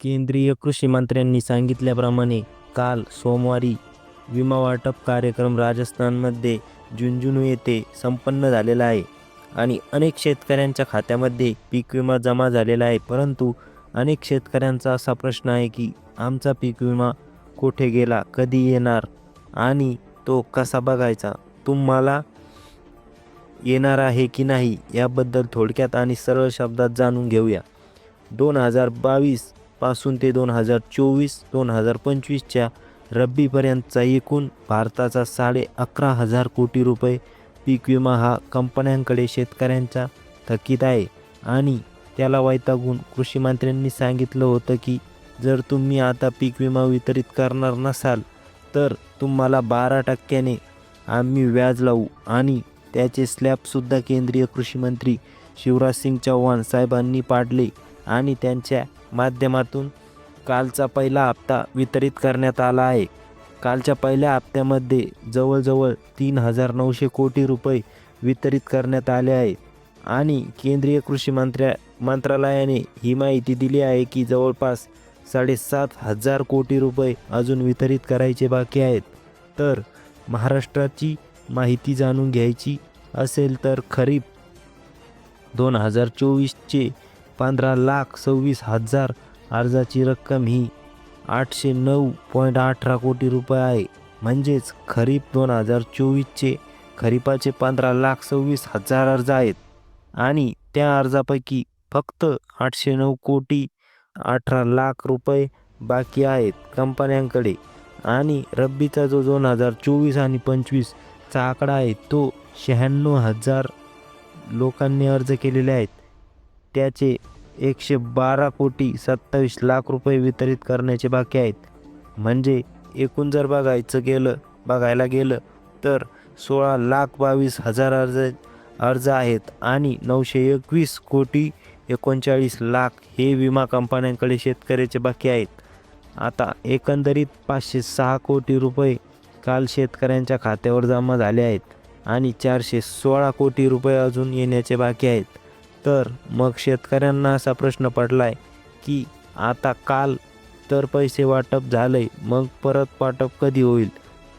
केंद्रीय कृषी मंत्र्यांनी सांगितल्याप्रमाणे काल सोमवारी विमा वाटप कार्यक्रम राजस्थानमध्ये झुंझुनू येथे संपन्न झालेला आहे आणि अनेक शेतकऱ्यांच्या खात्यामध्ये पीक विमा जमा झालेला आहे. परंतु अनेक शेतकऱ्यांचा असा प्रश्न आहे की आमचा पीक विमा कुठे गेला कधी येणार आणि तो कसा बघायचा? तुम्हाला येणार आहे की नाही याबद्दल थोडक्यात आणि सरळ शब्दात जाणून घेऊया. दोन हजार बावीस पासून ते दोन हजार चोवीस दोन हजार पंचवीसच्या रब्बीपर्यंतचा एकूण भारताचा साडे अकरा हजार कोटी रुपये पीक विमा हा कंपन्यांकडे शेतकऱ्यांचा थकीत आहे. आणि त्याला वैतागून कृषी मंत्र्यांनी सांगितलं होतं की जर तुम्ही आता पीक विमा वितरित करणार नसाल तर तुम्हाला बारा टक्क्याने आम्ही व्याज लावू. आणि त्याचे स्लॅबसुद्धा केंद्रीय कृषीमंत्री शिवराज सिंग चौहान साहेबांनी पाडले आणि त्यांच्या माध्यमातून कालचा पहिला हप्ता वितरित करण्यात आला आहे. कालच्या पहिल्या हप्त्यामध्ये जवळजवळ तीन हजार नऊशे कोटी रुपये वितरित करण्यात आले आहे. आणि केंद्रीय कृषी मंत्र्या मंत्रालयाने ही माहिती दिली आहे की जवळपास साडेसात हजार कोटी रुपये अजून वितरित करायचे बाकी आहेत. तर महाराष्ट्राची माहिती जाणून घ्यायची असेल तर खरीप दोन हजार चोवीसचे पंधरा लाख सव्वीस हजार अर्जाची रक्कम ही आठशे नऊ पॉईंट अठरा कोटी रुपये आहे. म्हणजेच खरीप दोन हजार चोवीसचे खरीपाचे पंधरा लाख सव्वीस हजार अर्ज आहेत. आणि त्या अर्जापैकी फक्त आठशे नऊ कोटी अठरा लाख रुपये बाकी आहेत कंपन्यांकडे. आणि रब्बीचा जो दोन हजार चोवीस आणि पंचवीसचा आकडा आहे तो शहाण्णव हजार लोकांनी अर्ज केलेले आहेत. त्याचे एकशे बारा कोटी सत्तावीस लाख रुपये वितरित करण्याचे बाकी आहेत. म्हणजे एकूण जर बघायचं गेलं बघायला गेलं तर सोळा लाख बावीस हजार अर्ज अर्ज आहेत आणि नऊशे एकवीस कोटी एकोणचाळीस लाख हे विमा कंपन्यांकडे शेतकऱ्याचे बाकी आहेत. आता एकंदरीत पाचशे सहा कोटी रुपये काल शेतकऱ्यांच्या खात्यावर जमा झाले आहेत आणि चारशे सोळा कोटी रुपये अजून येण्याचे बाकी आहेत. तर मग शेतकऱ्यांना असा प्रश्न पडला आहे की आता काल तर पैसे वाटप झालं आहे मग परत वाटप कधी होईल?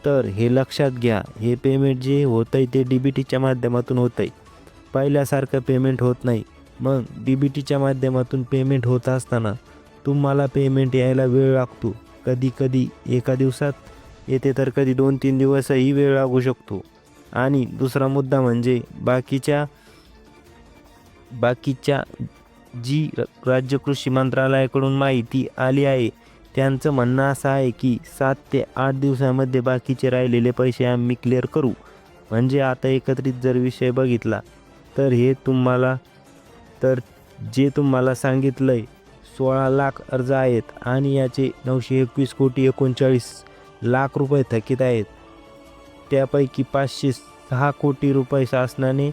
तर हे लक्षात घ्या हे पेमेंट जे होतं आहे ते डी बी टीच्या माध्यमातून होतं आहे पहिल्यासारखं पेमेंट होत नाही. मग डी बी टीच्या माध्यमातून पेमेंट होत असताना तुम्हाला पेमेंट यायला वेळ लागतो. कधी कधी एका दिवसात येते तर कधी दोन तीन दिवसही वेळ लागू शकतो. आणि दुसरा मुद्दा म्हणजे बाकीच्या बाकीच्या जी र- राज्य कृषी मंत्रालयाकडून माहिती आली आहे त्यांचं म्हणणं असं आहे की सात ते आठ दिवसामध्ये बाकीचे राहिलेले पैसे आम्ही क्लिअर करू. म्हणजे आता एकत्रित जर विषय बघितला तर हे तुम्हाला तर जे तुम्हाला सांगितलं आहे सोळा लाख अर्ज आहेत आणि याचे नऊशे एकवीस कोटी एकोणचाळीस लाख रुपये थकीत आहेत. त्यापैकी पाचशे सहा कोटी रुपये शासनाने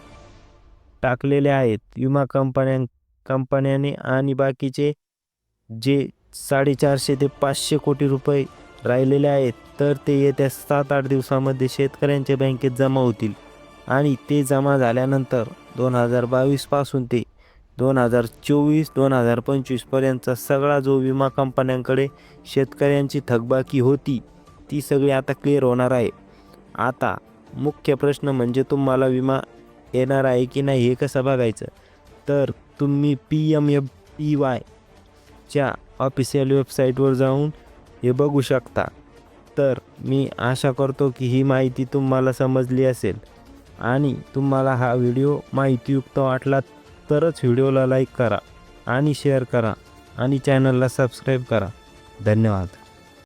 टाकलेले आहेत. विमा कंपन्यां कंपन्याने आणि बाकीचे जे साडेचारशे ते पाचशे कोटी रुपये राहिलेले आहेत तर ते येत्या सात आठ दिवसामध्ये शेतकऱ्यांच्या बँकेत जमा होतील. आणि ते जमा झाल्यानंतर दोन हजार बावीसपासून ते दोन हजार चोवीस दोन हजार पंचवीसपर्यंतचा सगळा जो विमा कंपन्यांकडे शेतकऱ्यांची थकबाकी होती ती सगळी आता क्लिअर होणार आहे. आता मुख्य प्रश्न म्हणजे तुम्हाला विमा येणार आहे की नाही हे कसं बघायचं? तर तुम्ही पी एम एफ पी वायच्या ऑफिशियल वेबसाईटवर जाऊन हे बघू शकता. तर मी आशा करतो की ही माहिती तुम्हाला समजली असेल. आणि तुम्हाला हा व्हिडिओ माहितीयुक्त वाटला तरच व्हिडिओला लाईक करा आणि शेअर करा आणि चॅनलला सबस्क्राईब करा. धन्यवाद.